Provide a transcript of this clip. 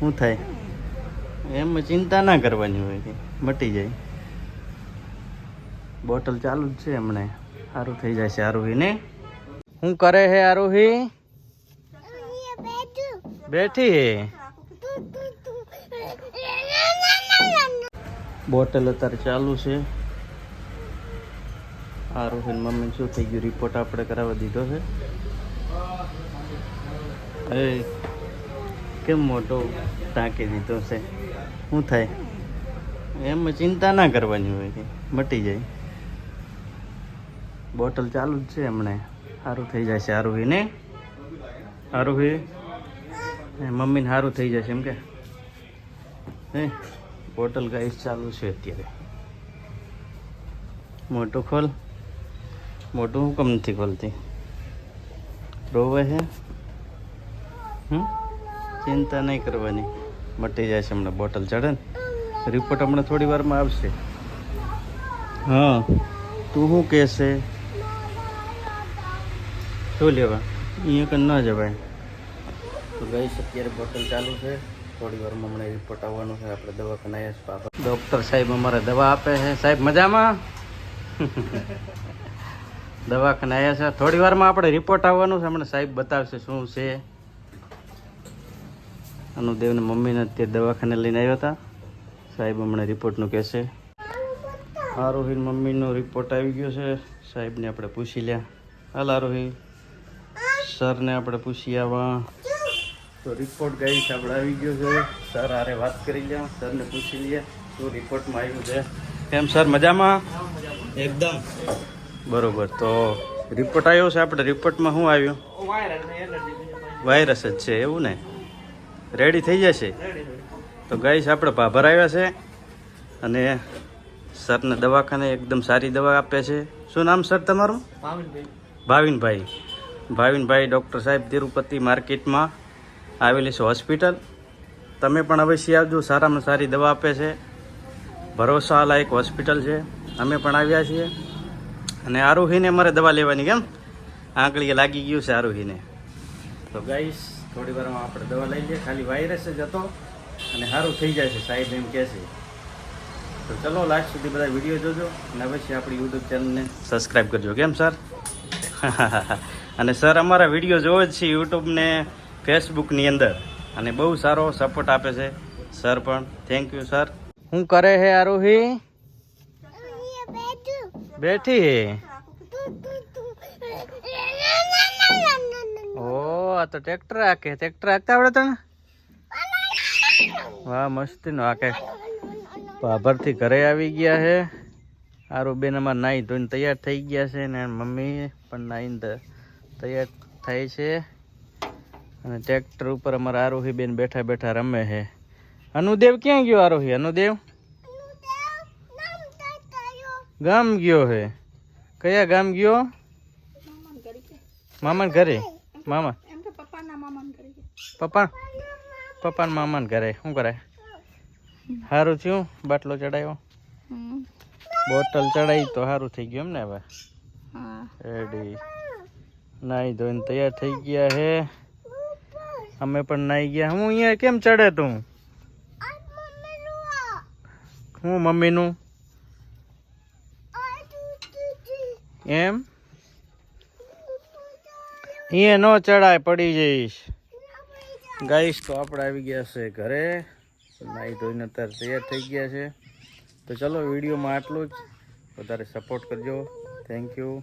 શું થાય? એમ ચિંતા ના કરવાની હોય મટી જાય. બોટલ ચાલુ જ છે હમણે. સારું થઈ જાય છે આરોહી ને શું કરે હે આરોહી? બેઠી હે. બોટલ અત્યારે ચાલુ છે. આરોહી મમ્મી શું થઈ ગયું? રિપોર્ટ આપણે કરાવવા દીધો છે. એ કેમ મોટો ટાંકી દીધો છે? શું થાય? એમ ચિંતા ના કરવાની હોય કે, મટી જાય. બોટલ ચાલુ જ છે હમણે. સારું થઈ છે આરોહી ને? આરોહી? મમ્મીને સારું થઈ જશે એમ કે? હે? બોટલ ગાઈસ ચાલુ છે અત્યારે. મોટું ખોલ. મોટું હું કમ નથી ખોલતી. રોવે છે હમ? ચિંતા નહીં કરવાની. મટી જાય છે હમણાં બોટલ ચડે ને. રિપોર્ટ હમણાં થોડી વારમાં આવશે. હા. તું શું કહેશે? શું લેવા? અહીંયા કન ન જવાય. તો ગઈ અત્યારે બોટલ ચાલુ છે. થોડી વારમાં હમણાં રિપોર્ટ આવવાનો છે. આપણે દવાખાને આવ્યા છે ડૉક્ટર સાહેબ અમારે દવા આપે છે. સાહેબ મજામાં? દવાખાને આવ્યા છે. થોડી વારમાં આપણે રિપોર્ટ આવવાનું છે. હમણાં સાહેબ બતાવશે શું છે. અનુદેવને મમ્મીને અત્યારે દવાખાને લઈને આવ્યા હતા. સાહેબ હમણાં રિપોર્ટનું કહેશે આરોહીન મમ્મીનો રિપોર્ટ આવી ગયો છે. સાહેબને આપણે પૂછી લ્યા. હાલ આરોહી. સરને આપણે પૂછી આવા. તો રિપોર્ટ ગઈ છે આપણે આવી ગયો છે. સર આરે વાત કરી લ્યા. સરને પૂછી લઈએ શું રિપોર્ટમાં આવ્યું છે? કેમ સર મજામાં? એકદમ. બરોબર. તો રિપોર્ટ આવ્યો છે. આપણે રિપોર્ટમાં શું આવ્યું? વાયરસ જ છે એવું ને? રેડી થઈ જશે? તો ગાઈશ આપણે ભાભર આવ્યા છે અને સરને દવાખાને એકદમ સારી દવા આપે છે. શું નામ સર તમારું? ભાવિનભાઈ. ભાવિનભાઈ. ડૉક્ટર સાહેબ તિરુપતિ માર્કેટમાં આવેલી છે હોસ્પિટલ તમે પણ અવશ્ય આવજો સારામાં સારી દવા આપે છે. ભરોસા લાયક હોસ્પિટલ છે. અમે પણ આવ્યા છીએ. અને આરોહીને અમારે દવા લેવાની કેમ? આંકળીએ લાગી ગયું છે આરોહીને. તો ગાઈશ થોડી વારમાં આપણે દવા લઈ લઈએ. ખાલી વાયરસ જ હતો અને સારું થઈ જાય છે સાહેબ એમ કહે છે. તો ચલો લાસ્ટ સુધી બધા વીડિયો જોજો અને અવશ્ય આપણી યુટ્યુબ ચેનલને સબસ્ક્રાઈબ કરજો. કેમ સર અને સર અમારા વીડિયો જોવે જ છે યુટ્યુબને ફેસબુકની અંદર. અને બહુ સારો સપોર્ટ આપે છે. સર પણ થેન્ક યુ સર શું કરે હે આરોહી? બેઠી હે ઓ આ તો ટ્રેક્ટર હાકે ટ્રેક્ટર હાકતા આવડે તને? વાહ મસ્તી નો હાકે ભાભરથી ઘરે આવી ગયા છે આરો બેન અમારે નાહી ધોઈને તૈયાર થઈ ગયા છે ને મમ્મી પણ નાહીને તૈયાર થાય છે. અને ટ્રેક્ટર ઉપર અમારા આરોહી બેન બેઠા બેઠા રમે છે. અનુદેવ ક્યાં ગયો આરોહી? અનુદેવ? ગામ ગયો હે. કયા ગામ ગયો? મામાને ઘરે? મામા. પપ્પા? પપ્પાને મામાને ઘરે. શું કરે? સારું થયું? બાટલો ચડાવ્યો બોટલ ચડાવી તો સારું થઈ ગયું એમ ને હવે? રેડી નાહી ધોઈને તૈયાર થઈ ગયા હે. અમે પણ નાહી ગયા. હું અહીંયા કેમ ચડે તું? હું મમ્મીનું? એમ? અહીંયા ન ચડાય પડી જઈશ. ગાઈશ તો આપણે આવી ગયા છે ઘરે. નાહી ધોઈને અત્યારે તૈયાર થઈ ગયા છે. તો ચલો, વિડીયોમાં આટલું જ. વધારે સપોર્ટ કરજો. Thank you